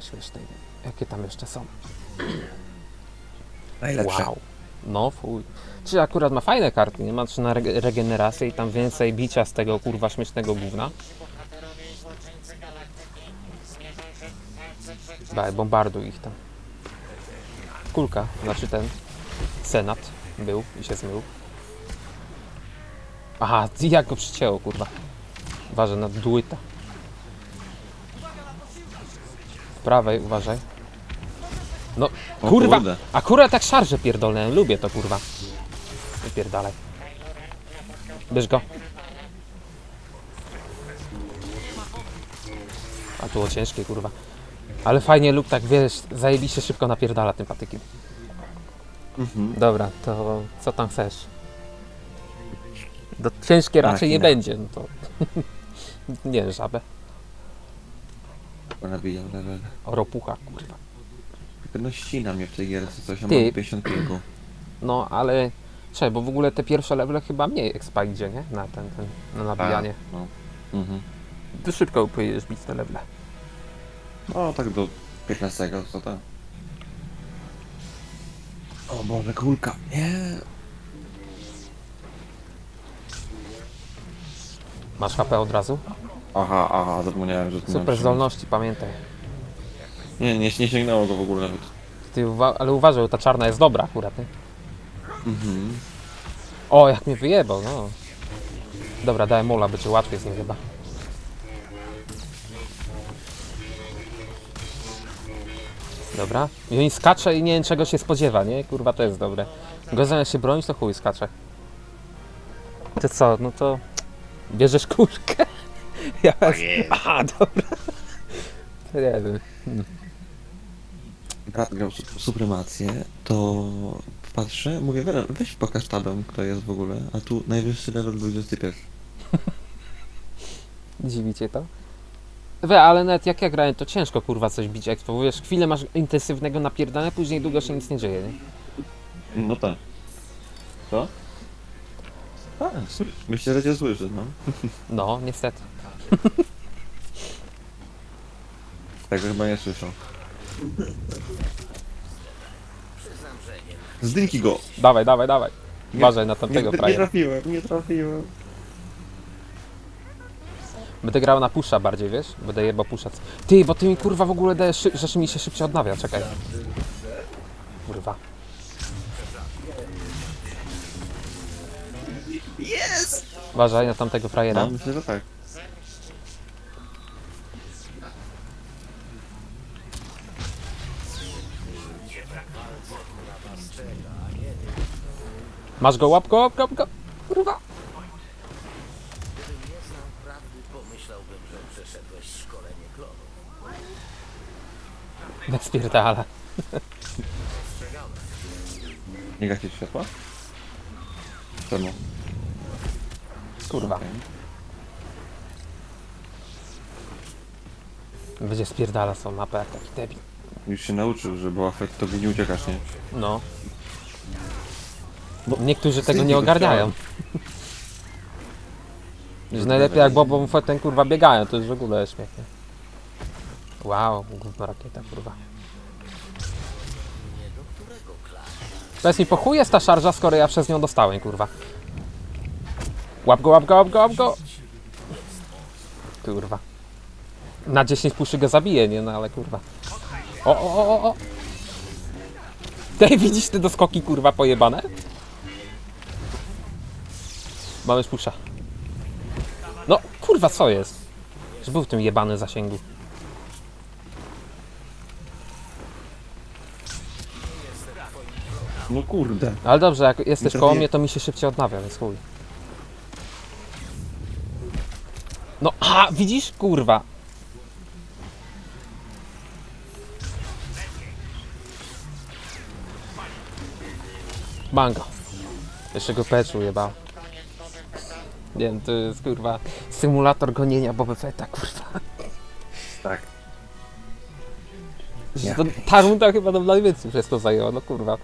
śmiesznej. Jakie tam jeszcze są? Najlepsze. Wow. No fuj. Czy akurat ma fajne karty, nie ma czy na rege- regenerację i tam więcej bicia z tego kurwa śmiesznego gówna. Daj, bombarduj ich tam. Kulka, znaczy ten senat był i się zmył. Aha, jak go przycięło, kurwa. Uważaj na dłyta. Prawej uważaj. No, O kurwa, kurde. akurat tak szarże pierdolę, lubię to, kurwa. Wypierdalaj. Bierz go. A tu było ciężkie, kurwa. Ale fajnie lub tak, wiesz, zajebiście szybko napierdala tym patykiem. Mhm. Dobra, to co tam chcesz? Do, ciężkie raczej nie Machina. będzie, no to... nie, żabę. Nabijam level. Ropucha, kurwa. No ścina mnie w tej gierce coś, ja Ty. mam 50 kilku. No, ale... Czekaj, bo w ogóle te pierwsze levele chyba mniej expa idzie, nie? Na ten, ten, na nabijanie. No. Mhm. Ty szybko pojedziesz bić te levele. No tak do 15 co to? O Boże, kulka. Nie. Masz HP od razu? Aha, aha, zapomniałem, że Super się- zdolności, pamiętaj. Nie, nie, nie sięgnęło go w ogóle nawet. Ty uwa- ale uważaj, ta czarna jest dobra akurat, nie? Mhm. O, jak mnie wyjebał, no. Dobra, dałem mola, będzie łatwiej z nim chyba. Dobra. I on skacze i nie wiem czego się spodziewa, nie? Kurwa, to jest dobre. Go zamiast się bronić, to chuj skacze. To co, no to... Bierzesz kurkę? Ja... Aha, dobra. To nie wiem. Brat grał su- supremację, to patrzę, mówię, "We- weź pokaż tabem, kto jest w ogóle, a tu najwyższy level 21. Dziwi cię to? We, ale nawet jak ja grałem, to ciężko kurwa coś bić expo, bo wiesz, chwilę masz intensywnego napierdania, później długo się nic nie dzieje, nie? No tak. Co? A, myślę, że cię słyszę, no. No, niestety. Tego chyba nie słyszą. Zdynki go! Dawaj, dawaj, dawaj. Nie- Uważaj na Nie, tamtego nie frajera. trafiłem, nie trafiłem. Będę grał na pusza bardziej, wiesz? Będę jebał pusza. Ty, bo ty mi kurwa w ogóle dajesz, szy- że mi się szybciej odnawia, czekaj. Kurwa. Jest! Uważaj na tamtego frajera. No, myślę, że tak. Masz go, łap go, łap go, łap go. Kurwa. Jak spierdala. Nie gasić światła? Czemu? Kurwa. Okej. Będzie spierdala są mapę jak taki debil. Już się nauczył, że była efekt, to nie uciekasz, nie? No. No, Niektórzy tego nie ogarniają. Że najlepiej jak Bobą Fettem kurwa biegają, to już w ogóle jest śmiesznie. Wow, gówno rakieta kurwa. Teraz mi po chuj jest ta szarża, skoro ja przez nią dostałem kurwa. Łap go, łap go, łap go, łap go! Kurwa. Na 10 puszy go zabije, nie? No ale kurwa. O, o, o, o! Ty widzisz te doskoki kurwa pojebane? Mamy już pusza. No kurwa co jest? Że był w tym jebany zasięgu. No kurde. Ale dobrze, jak jesteś Nie koło mnie, to mi się szybciej odnawia, więc chuj. No, a widzisz? Kurwa. Manga. Jeszcze go peczu jebał. Nie wiem, to jest kurwa symulator gonienia Boba Fetta, kurwa. Tak. Że to, ta runda chyba nam najwięcej przez to zajęła, no kurwa.